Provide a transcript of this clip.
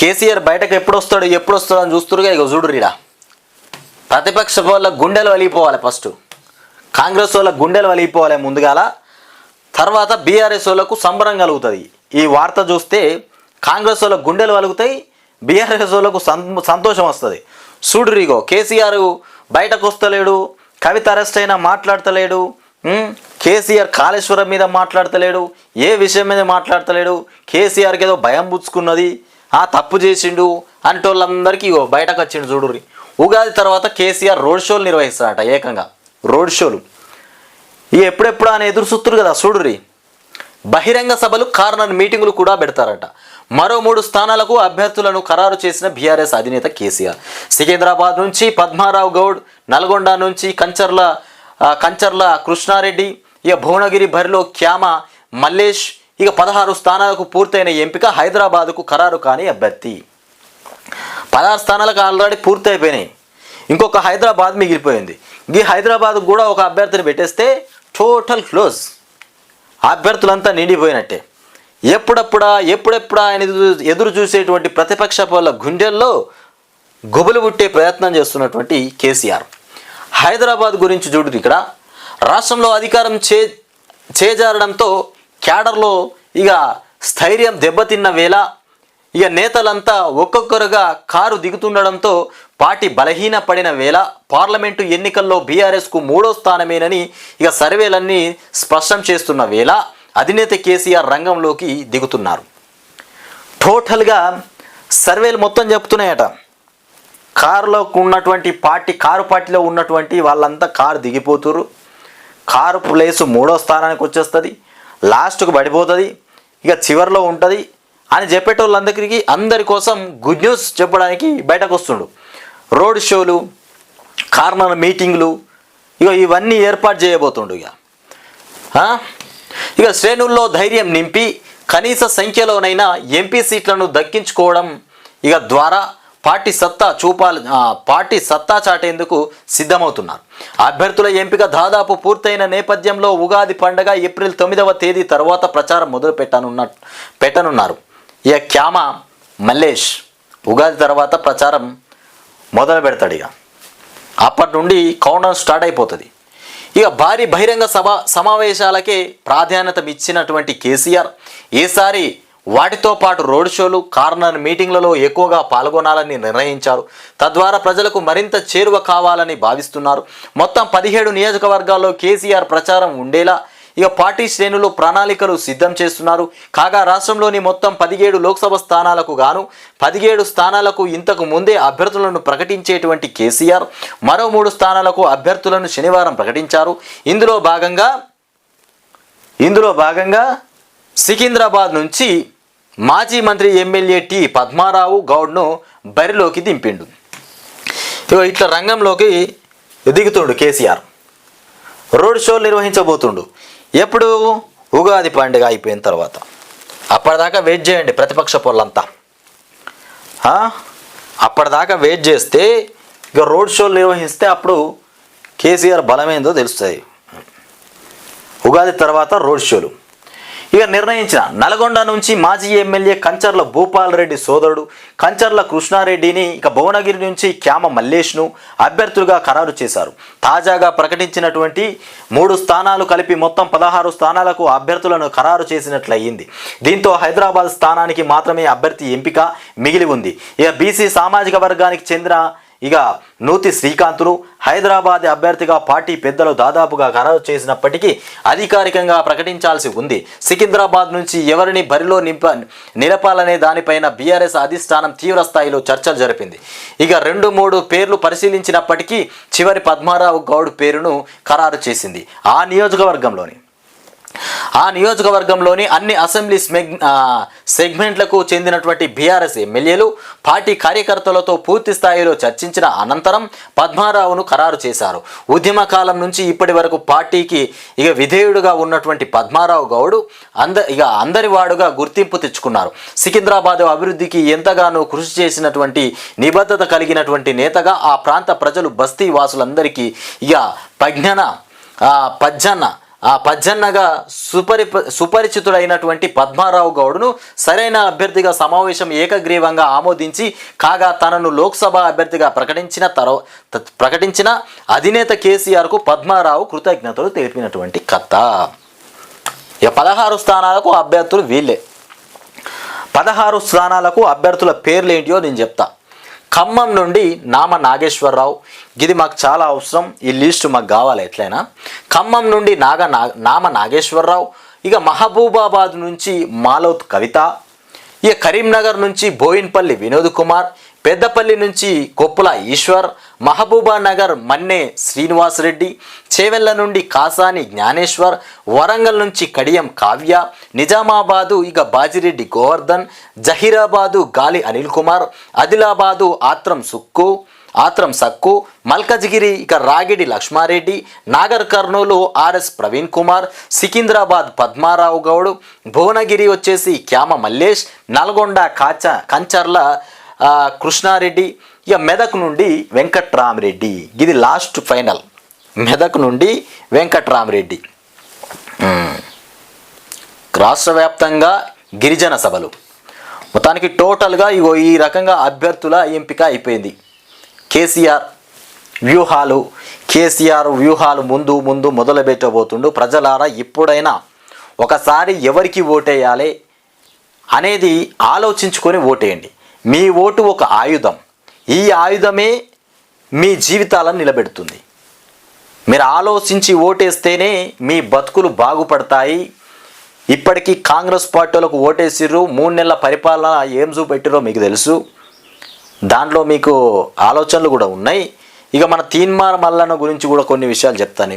కేసీఆర్ బయటకు ఎప్పుడు వస్తాడు ఎప్పుడు వస్తాడు అని చూస్తురుగా ఇక చూడు రీడా. ప్రతిపక్ష వాళ్ళ గుండెలు వలిగిపోవాలి ఫస్ట్. కాంగ్రెస్ వాళ్ళ గుండెలు వలిగిపోవాలి ముందుగాల. తర్వాత బీఆర్ఎస్ వాళ్ళకు సంబరం కలుగుతుంది. ఈ వార్త చూస్తే కాంగ్రెస్ వాళ్ళ గుండెలు వలుగుతాయి బీఆర్ఎస్ వాళ్ళకు సంతోషం వస్తుంది. చూడురిగో కేసీఆర్ బయటకు వస్తలేడు కవిత అరెస్ట్ అయినా మాట్లాడతలేడు కేసీఆర్ కాళేశ్వరం మీద మాట్లాడతలేడు ఏ విషయం మీద మాట్లాడతలేడు కేసీఆర్కి ఏదో భయం పుచ్చుకున్నది. ఆ తప్పు చేసిండు అంటోళ్ళందరికీ ఇగో బయటకు వచ్చిండు చూడుర్రి. ఉగాది తర్వాత కేసీఆర్ రోడ్ షోలు నిర్వహిస్తాడట ఏకంగా. రోడ్ షోలు. ఇక ఎప్పుడెప్పుడు అని ఎదురు చూస్తురు కదా చూడుర్రి. బహిరంగ సభలు కార్నర్ మీటింగులు కూడా పెడతారట. మరో మూడు స్థానాలకు అభ్యర్థులను ఖరారు చేసిన బీఆర్ఎస్ అధినేత కేసీఆర్. సికింద్రాబాద్ నుంచి పద్మారావు గౌడ్ నల్గొండ నుంచి కంచర్ల కంచర్ల కృష్ణారెడ్డి ఇక భువనగిరి బరిలో క్యామ మల్లేష్ ఇక పదహారు స్థానాలకు పూర్తయిన ఎంపిక హైదరాబాద్కు ఖరారు కాని అభ్యర్థి. పదహారు స్థానాలకు ఆల్రెడీ పూర్తయిపోయినాయి. ఇంకొక హైదరాబాద్ మిగిలిపోయింది. ఈ హైదరాబాద్ కూడా ఒక అభ్యర్థిని పెట్టేస్తే టోటల్ క్లోజ్. అభ్యర్థులంతా నిండిపోయినట్టే. ఎప్పుడప్పుడా ఎప్పుడెప్పుడా ఆయన ఎదురు- ఎదురు చూసేటువంటి ప్రతిపక్ష వాళ్ళ గుండెల్లో గొబులు పుట్టే ప్రయత్నం చేస్తున్నటువంటి కేసీఆర్. హైదరాబాద్ గురించి చూడు ఇక్కడ రాష్ట్రంలో అధికారం చే చేజారడంతో క్యాడర్లో ఇక స్థైర్యం దెబ్బతిన్న వేళ ఇక నేతలంతా ఒక్కొక్కరుగా కారు దిగుతుండడంతో పార్టీ బలహీన పడిన వేళ పార్లమెంటు ఎన్నికల్లో బీఆర్ఎస్కు మూడో స్థానమేనని ఇక సర్వేలన్నీ స్పష్టం చేస్తున్న వేళ అధినేత కేసీఆర్ రంగంలోకి దిగుతున్నారు. టోటల్గా సర్వేలు మొత్తం చెప్తున్నాయట. కారులో ఉన్నటువంటి పార్టీ కారు పార్టీలో ఉన్నటువంటి వాళ్ళంతా కారు దిగిపోతురు కారు ప్లేస్ మూడో స్థానానికి వచ్చేస్తుంది లాస్ట్కు పడిపోతుంది. ఇక చివరిలో ఉంటుంది. అని చెప్పేటోళ్ళందరికీ అందరి కోసం గుడ్ న్యూస్ చెప్పడానికి బయటకు వస్తుండు రోడ్ షోలు కార్నర్ మీటింగ్లు ఇక ఇవన్నీ ఏర్పాటు చేయబోతుండు ఇక ఇక శ్రేణుల్లో ధైర్యం నింపి కనీస సంఖ్యలోనైనా ఎంపీ సీట్లను దక్కించుకోవడం ఇక ద్వారా పార్టీ సత్తా చూపాలి పార్టీ సత్తా చాటేందుకు సిద్ధమవుతున్నారు. అభ్యర్థుల ఎంపిక దాదాపు పూర్తయిన నేపథ్యంలో ఉగాది పండగ ఏప్రిల్ తొమ్మిదవ తేదీ తర్వాత ప్రచారం మొదలు పెట్టనున్న పెట్టనున్నారు. ఇక క్యామ మల్లేష్ ఉగాది తర్వాత ప్రచారం మొదలు పెడతాడు ఇక. అప్పటి నుండి కౌంటర్ స్టార్ట్ అయిపోతుంది. ఇక భారీ బహిరంగ సభ సమావేశాలకే ప్రాధాన్యత ఇచ్చినటువంటి కేసీఆర్ ఈసారి వాటితో పాటు రోడ్ షోలు కార్నర్ మీటింగ్లలో ఎక్కువగా పాల్గొనాలని నిర్ణయించారు. తద్వారా ప్రజలకు మరింత చేరువ కావాలని భావిస్తున్నారు. మొత్తం పదిహేడు నియోజకవర్గాల్లో కేసీఆర్ ప్రచారం ఉండేలా ఇక పార్టీ శ్రేణులు ప్రణాళికలు సిద్ధం చేస్తున్నారు. కాగా రాష్ట్రంలోని మొత్తం పదిహేడు లోక్సభ స్థానాలకు గాను పదిహేడు స్థానాలకు ఇంతకు ముందే అభ్యర్థులను ప్రకటించేటువంటి కేసీఆర్ మరో మూడు స్థానాలకు అభ్యర్థులను శనివారం ప్రకటించారు. ఇందులో భాగంగా ఇందులో భాగంగా సికింద్రాబాద్ నుంచి మాజీ మంత్రి ఎమ్మెల్యే టి పద్మారావు గౌడ్ను బరిలోకి దింపిండు. ఇగో ఇట్లా రంగంలోకి దిగుతుండు కేసీఆర్. రోడ్ షోలు నిర్వహించబోతుండు. ఎప్పుడు? ఉగాది పండుగ అయిపోయిన తర్వాత. అప్పటిదాకా వెయిట్ చేయండి ప్రతిపక్ష పొలంతా అప్పటిదాకా వెయిట్ చేస్తే ఇక రోడ్ షోలు నిర్వహిస్తే అప్పుడు కేసీఆర్ బలమేందో తెలుస్తుంది ఉగాది తర్వాత రోడ్ షోలు. ఇక నిర్ణయించిన నల్గొండ నుంచి మాజీ ఎమ్మెల్యే కంచర్ల భూపాల్ రెడ్డి సోదరుడు కంచర్ల కృష్ణారెడ్డిని ఇక భువనగిరి నుంచి క్యామ మల్లేష్ను అభ్యర్థులుగా ఖరారు చేశారు. తాజాగా ప్రకటించినటువంటి మూడు స్థానాలు కలిపి మొత్తం పదహారు స్థానాలకు అభ్యర్థులను ఖరారు చేసినట్లయింది. దీంతో హైదరాబాద్ స్థానానికి మాత్రమే అభ్యర్థి ఎంపిక మిగిలి ఉంది. ఇక బీసీ సామాజిక వర్గానికి చెందిన ఇక నూతి శ్రీకాంత్ను హైదరాబాద్ అభ్యర్థిగా పార్టీ పెద్దలు దాదాపుగా ఖరారు చేసినప్పటికీ అధికారికంగా ప్రకటించాల్సి ఉంది. సికింద్రాబాద్ నుంచి ఎవరిని బరిలో నింప నిలపాలనే దానిపైన బీఆర్ఎస్ అధిష్టానం తీవ్ర స్థాయిలో చర్చలు జరిపింది. ఇక రెండు మూడు పేర్లు పరిశీలించినప్పటికీ చివరి పద్మారావు గౌడ్ పేరును ఖరారు చేసింది. ఆ నియోజకవర్గంలోని ఆ నియోజకవర్గంలోని అన్ని అసెంబ్లీ సెగ్మెంట్లకు చెందినటువంటి బీఆర్ఎస్ ఎమ్మెల్యేలు పార్టీ కార్యకర్తలతో పూర్తి స్థాయిలో చర్చించిన అనంతరం పద్మారావును ఖరారు చేశారు. ఉద్యమ కాలం నుంచి ఇప్పటి వరకు పార్టీకి ఇక విధేయుడుగా ఉన్నటువంటి పద్మారావు గౌడు అంద ఇక అందరి వాడుగా గుర్తింపు తెచ్చుకున్నారు. సికింద్రాబాద్ అభివృద్ధికి ఎంతగానో కృషి చేసినటువంటి నిబద్ధత కలిగినటువంటి నేతగా ఆ ప్రాంత ప్రజలు బస్తీ వాసులందరికీ ఇక పజ్ఞన ఆ, పజ్జన్న ఆ పజ్జన్నగా సుపరి సుపరిచితుడైనటువంటి పద్మారావు గౌడ్ను సరైన అభ్యర్థిగా సమావేశం ఏకగ్రీవంగా ఆమోదించి కాగా తనను లోక్సభ అభ్యర్థిగా ప్రకటించిన తర్వా ప్రకటించిన అధినేత కేసీఆర్కు పద్మారావు కృతజ్ఞతలు తెలిపినటువంటి కథ. ఇక పదహారు స్థానాలకు అభ్యర్థులు వీళ్ళే. పదహారు స్థానాలకు అభ్యర్థుల పేర్లు ఏంటియో నేను చెప్తా. ఖమ్మం నుండి నామ నాగేశ్వరరావు. ఇది మాకు చాలా అవసరం. ఈ లిస్టు మాకు కావాలి ఎట్లయినా. ఖమ్మం నుండి నాగ నా- నామ నాగేశ్వరరావు. ఇక మహబూబాబాద్ నుంచి మాలౌత్ కవిత. ఇక కరీంనగర్ నుంచి బోయిన్పల్లి వినోద్ కుమార్. పెద్దపల్లి నుంచి కొప్పుల ఈశ్వర్ మహబూబానగర్ మన్నే శ్రీనివాస్ రెడ్డి చేవెళ్ళ నుండి కాసాని జ్ఞానేశ్వర్ వరంగల్ నుంచి కడియం కావ్య నిజామాబాదు ఇక బాజిరెడ్డి గోవర్ధన్ జహీరాబాదు గాలి అనిల్ కుమార్ ఆదిలాబాదు ఆత్రం సుక్కు ఆత్రం సక్కు మల్కజ్గిరి ఇక రాగిడి లక్ష్మారెడ్డి నాగర్ కర్నూలు ఆర్ఎస్ ప్రవీణ్ కుమార్ సికింద్రాబాద్ పద్మారావు గౌడ్ భువనగిరి వచ్చేసి క్యామ మల్లేష్ నల్గొండ కాచ కంచర్ల కృష్ణారెడ్డి ఇక మెదక్ నుండి వెంకట్రామరెడ్డి. ఇది లాస్ట్ ఫైనల్ మెదక్ నుండి వెంకట్రామరెడ్డి. రాష్ట్ర వ్యాప్తంగా గిరిజన సభలు. మొత్తానికి టోటల్గా ఇగో ఈ రకంగా అభ్యర్థుల ఎంపిక అయిపోయింది. కేసీఆర్ వ్యూహాలు కేసీఆర్ వ్యూహాలు ముందు ముందు మొదలుపెట్టబోతుండు. ప్రజలారా ఎప్పుడైనా ఒకసారి ఎవరికి ఓటేయాలి అనేది ఆలోచించుకొని ఓటేయండి. మీ ఓటు ఒక ఆయుధం. ఈ ఆయుధమే మీ జీవితాలను నిలబెడుతుంది. మీరు ఆలోచించి ఓటేస్తేనే మీ బతుకులు బాగుపడతాయి. ఇప్పటికీ కాంగ్రెస్ పార్టీలకు ఓటేసిర్రు మూడు నెలల పరిపాలన ఏం చూపెట్టిరో మీకు తెలుసు. దాంట్లో మీకు ఆలోచనలు కూడా ఉన్నాయి. ఇక మన తీన్మార్ మల్లన్న గురించి కూడా కొన్ని విషయాలు చెప్తాను.